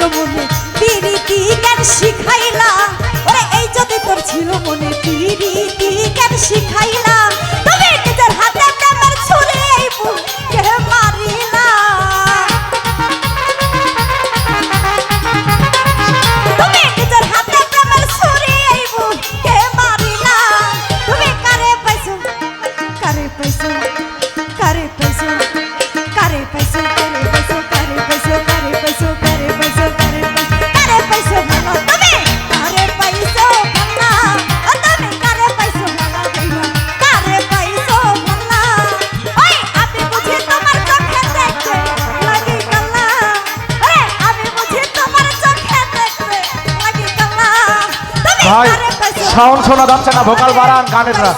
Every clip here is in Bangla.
ছিল মনে পিরিতি গান শিখাইলা? ওরে এই যদি তোর ছিল মনে পিরিতি কেন শিখাইলা? ভাই সাউন্ড শোনা যাচ্ছে না ভোকাল বাড়ান গানের না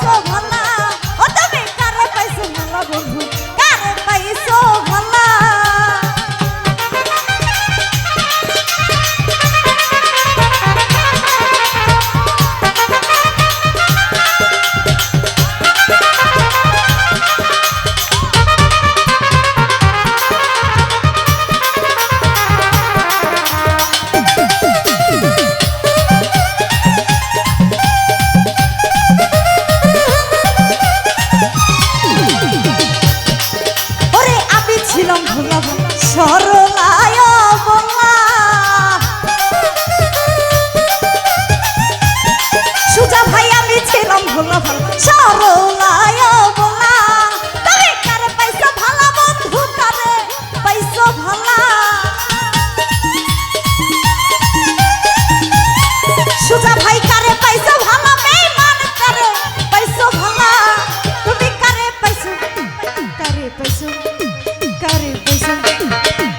Thank you.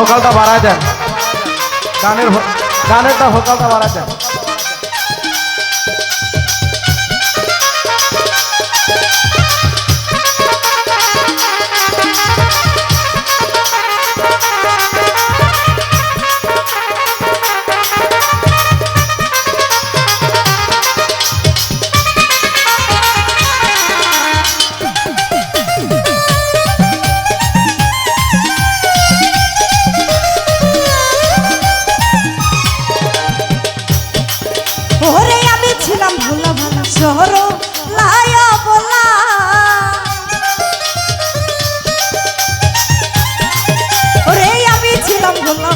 ভোকালটা বাড়ায় দেন। গানের গানেরটা ভোকালটা বাড়ায় দেন।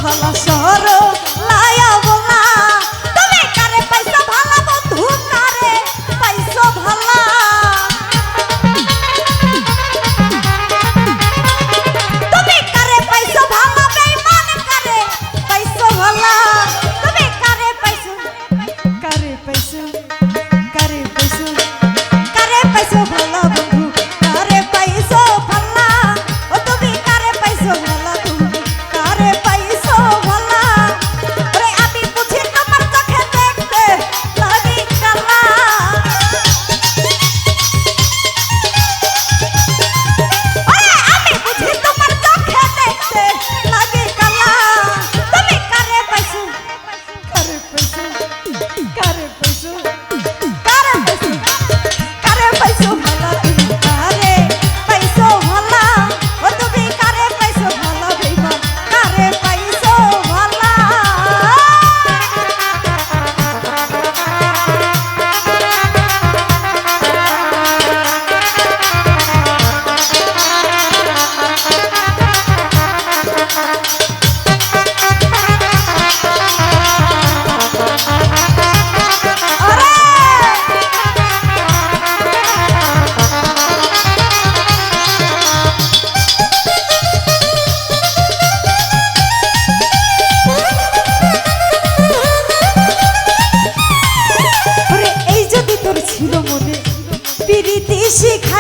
হলা সর। ছিল মনে। প্রীতি শিখা